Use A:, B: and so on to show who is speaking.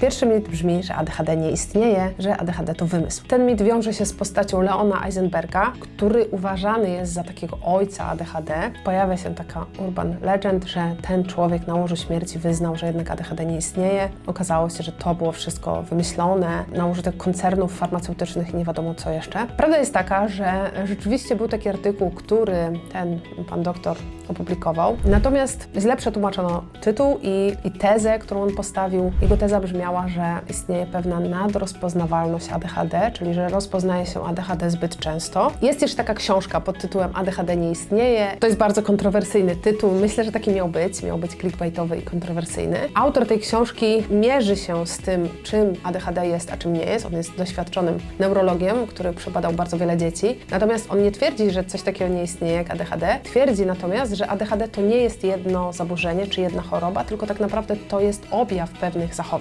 A: Pierwszy mit brzmi, że ADHD nie istnieje, że ADHD to wymysł. Ten mit wiąże się z postacią Leona Eisenberga, który uważany jest za takiego ojca ADHD. Pojawia się taka urban legend, że ten człowiek na łożu śmierci wyznał, że jednak ADHD nie istnieje. Okazało się, że to było wszystko wymyślone na użytek koncernów farmaceutycznych i nie wiadomo co jeszcze. Prawda jest taka, że rzeczywiście był taki artykuł, który ten pan doktor opublikował. Natomiast źle przetłumaczono tytuł i, i tezę, którą on postawił. Jego teza brzmiała, że istnieje pewna nadrozpoznawalność ADHD, czyli że rozpoznaje się ADHD zbyt często. Jest jeszcze taka książka pod tytułem ADHD nie istnieje. To jest bardzo kontrowersyjny tytuł. Myślę, że taki miał być. Miał być clickbaitowy i kontrowersyjny. Autor tej książki mierzy się z tym, czym ADHD jest, a czym nie jest. On jest doświadczonym neurologiem, który przebadał bardzo wiele dzieci. Natomiast on nie twierdzi, że coś takiego nie istnieje jak ADHD. Twierdzi natomiast, że ADHD to nie jest jedno zaburzenie czy jedna choroba, tylko tak naprawdę to jest objaw pewnych zachowań.